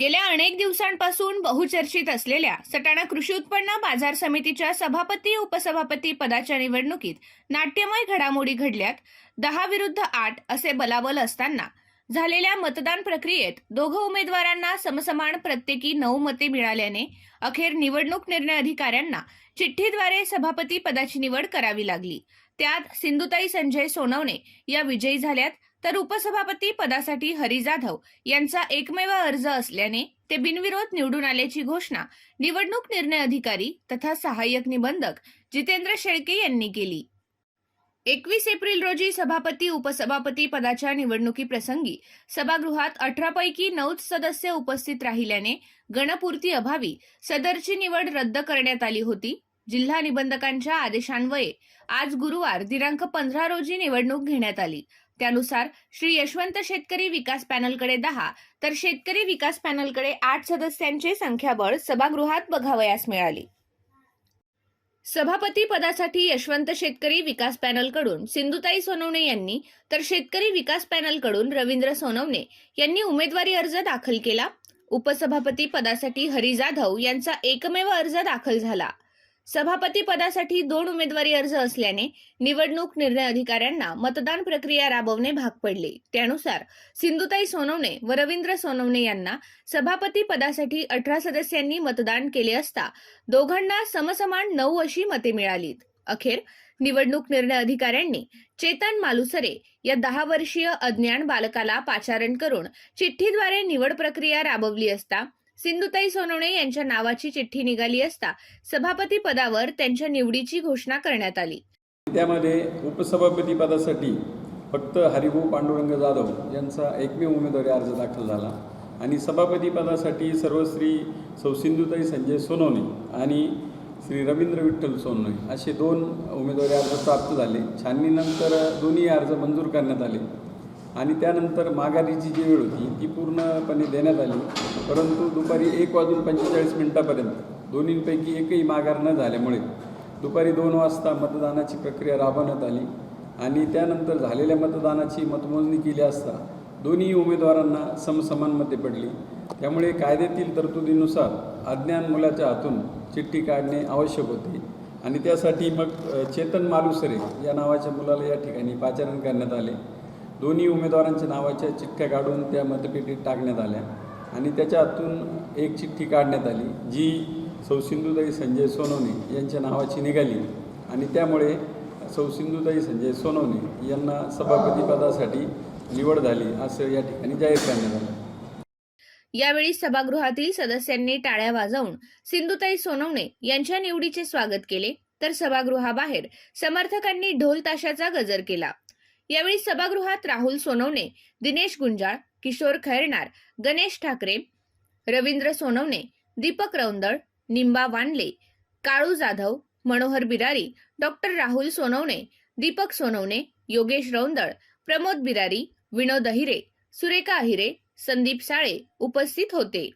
गेल्या अनेक दिवसांपासून बहुचर्चित असलेल्या सटाणा कृषी उत्पन्न बाजार समितीच्या सभापती उपसभापती पदाच्या निवडणुकीत नाट्यमय घडामोडी घडल्यात. दहा विरुद्ध आठ असे बलाबल असताना झालेल्या मतदान प्रक्रियेत दोघं उमेदवारांना समसमान प्रत्येकी नऊ मते मिळाल्याने अखेर निवडणूक निर्णय अधिकाऱ्यांना चिठ्ठीद्वारे सभापती पदाची निवड करावी लागली. त्यात सिंधुताई संजय सोनवणे या विजयी झाल्यात. तर उपसभापती पदासाठी हरी जाधव यांचा एकमेव अर्ज असल्याने ते बिनविरोध निवडून आल्याची घोषणा निवडणूक निर्णय अधिकारी तथा सहाय्यक निबंधक जितेंद्र शेळके यांनी केली. एकवीस एप्रिल रोजी सभापती उपसभापती पदाच्या निवडणुकीप्रसंगी सभागृहात अठरापैकी नऊच सदस्य उपस्थित राहिल्याने गणपूर्ती अभावी सदरची निवड रद्द करण्यात आली होती. जिल्हा निबंधकांच्या आदेशान्वये आज गुरुवार दिनांक पंधरा रोजी निवडणूक घेण्यात आली. त्यानुसार श्री यशवंत शेतकरी विकास पॅनलकडे दहा तर शेतकरी विकास पॅनलकडे आठ सदस्यांचे संख्याबळ सभागृहात बघावयास मिळाली. सभापती पदासाठी यशवंत शेतकरी विकास पॅनलकडून सिंधुताई सोनवणे यांनी तर शेतकरी विकास पॅनलकडून रवींद्र सोनवणे यांनी उमेदवारी अर्ज दाखल केला. उपसभापती पदासाठी हरी जाधव यांचा एकमेव अर्ज दाखल झाला. सभापती पदासाठी दोन उमेदवारी अर्ज असल्याने निवडणूक निर्णय अधिकाऱ्यांना मतदान प्रक्रिया राबवणे भाग पडले. त्यानुसार सिंधुताई सोनवणे व रवींद्र सोनवणे यांना सभापती पदासाठी अठरा सदस्यांनी मतदान केले असता दोघांना समसमान नऊ अशी मते मिळालीत. अखेर निवडणूक निर्णय अधिकाऱ्यांनी चेतन मालुसरे या दहा वर्षीय अज्ञान बालकाला पाचारण करून चिठ्ठीद्वारे निवड प्रक्रिया राबवली असता सिंधुताई सोनवणे यांच्या नावाची चिठ्ठी निघाली असता सभापती पदावर त्यांच्या निवडीची घोषणा करण्यात आली. त्यामध्ये उपसभापती पदासाठी फक्त हरिभाऊ पांडुरंग जाधव यांचा एकमेव उमेदवारी अर्ज दाखल झाला आणि सभापती पदासाठी सर्वश्री सौ सिंधुताई संजय सोनवणे आणि श्री रवींद्र विठ्ठल सोनवणे असे दोन उमेदवारी अर्ज प्राप्त झाले. छाननीनंतर दोन्ही अर्ज मंजूर करण्यात आले. आणि त्यानंतर माघारीची जी वेळ होती ती पूर्णपणे देण्यात आली. परंतु दुपारी एक वाजून पंचेचाळीस मिनिटापर्यंत दोन्हींपैकी एकही माघार न झाल्यामुळे दुपारी दोन वाजता मतदानाची प्रक्रिया राबवण्यात आली आणि त्यानंतर झालेल्या मतदानाची मतमोजणी केली असता दोन्ही उमेदवारांना समसमान मते पडली. त्यामुळे कायद्यातील तरतुदीनुसार अज्ञान मुलाच्या हातून चिठ्ठी काढणे आवश्यक होते आणि त्यासाठी मग चेतन मालुसरे या नावाच्या मुलाला या ठिकाणी पाचारण करण्यात आले. दोन्ही उमेदवारांच्या नावाच्या चिठ्ठ्या काढून त्या मतपेटीत टाकण्यात आल्या. आणि त्याच्यातून एक चिठ्ठी काढण्यात आली जी सौसिंधुताई संजय सोनवणे यांच्या नावाची निघाली. आणि त्यामुळे सौसिंधुताई संजय सोनवणे यांना सभापतीपदासाठी निवड झाली असं या ठिकाणी जाहीर करण्यात आलं. यावेळी सभागृहातील सदस्यांनी टाळ्या वाजवून सिंधुताई सोनवणे यांच्या निवडीचे स्वागत केले. तर सभागृहाबाहेर समर्थकांनी ढोल ताशाचा गजर केला. यावेळी सभागृहात राहुल सोनवणे दिनेश गुंजाळ किशोर खैरनार गणेश ठाकरे रवींद्र सोनवणे दीपक रौंदळ निंबा वानले काळू जाधव मनोहर बिरारी डॉक्टर राहुल सोनवणे दीपक सोनवणे योगेश रौंदळ प्रमोद बिरारी विनोद अहिरे सुरेखा अहिरे संदीप साळे उपस्थित होते.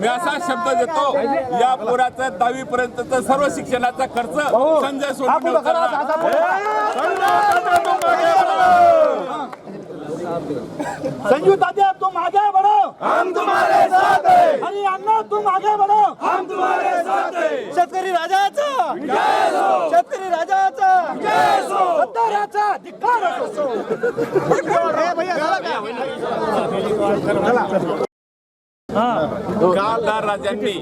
मी असा शब्द देतो या पोराचं दहावी पर्यंतचा सर्व शिक्षणाचा खर्च संजय सोनवणे संजू दादा तुम आगे बढ़ो. हम तुम्हारे साथ हैं। अरे अण्णा तुम आगे बढ़ो. हम तुम्हारे साथ हैं। शेतकरी राजाचा. शेतकरी राजाचा. मतदाराचा धिक्कार असो ए, भैया, झाला का? मतदार राजांनी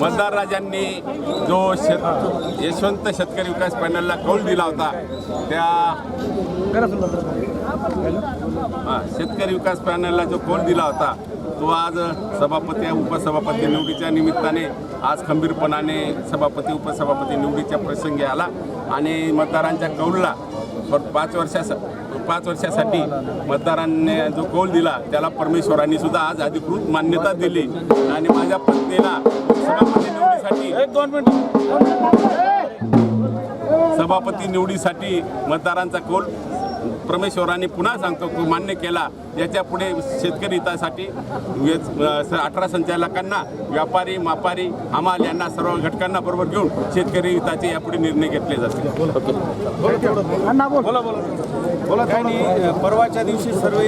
मतदार राजांनी जो शेत यशवंत शेतकरी विकास पॅनलला कौल दिला होता त्या हा, शेतकरी विकास पॅनलला जो कौल दिला होता तो आज सभापती उपसभापती निवडीच्या निमित्ताने आज खंबीरपणाने सभापती उपसभापती निवडीच्या प्रसंगी आला आणि मतदारांच्या कौलला पाच वर्षा पाच वर्षासाठी मतदारांनी जो कौल दिला त्याला परमेश्वरांनी सुद्धा आज अधिकृत मान्यता दिली. आणि माझ्या पत्नीला सभापती निवडीसाठी एक दोन मिनिट. सभापती निवडीसाठी मतदारांचा कौल परमेश्वरांनी पुन्हा सांगतो की मान्य केला. याच्यापुढे शेतकरी हितासाठी अठरा संचालकांना व्यापारी मापारी हमाल यांना सर्व घटकांना बरोबर घेऊन शेतकरी हिताचे यापुढे निर्णय घेतले जातील. बोल काही नाही परवाच्या दिवशी सर्व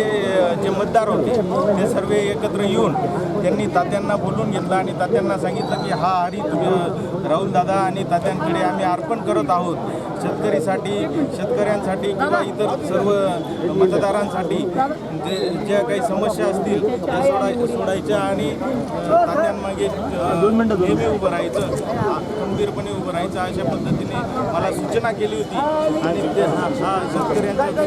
जे मतदार होते ते सर्व एकत्र येऊन त्यांनी तात्यांना बोलून घेतलं आणि तात्यांना सांगितलं की हा हरी राहुल दादा आणि तात्यांकडे आम्ही अर्पण करत आहोत. शेतकरीसाठी शेतकऱ्यांसाठी किंवा इतर सर्व मतदारांसाठी जे ज्या काही समस्या असतील त्या सोडाय सोडायच्या आणि तात्यांमागे नेहमी उभं राहायचं खंबीरपणे उभं राहायचं अशा पद्धतीने मला सूचना केली होती. आणि ते हा हा शेतकऱ्यांच्या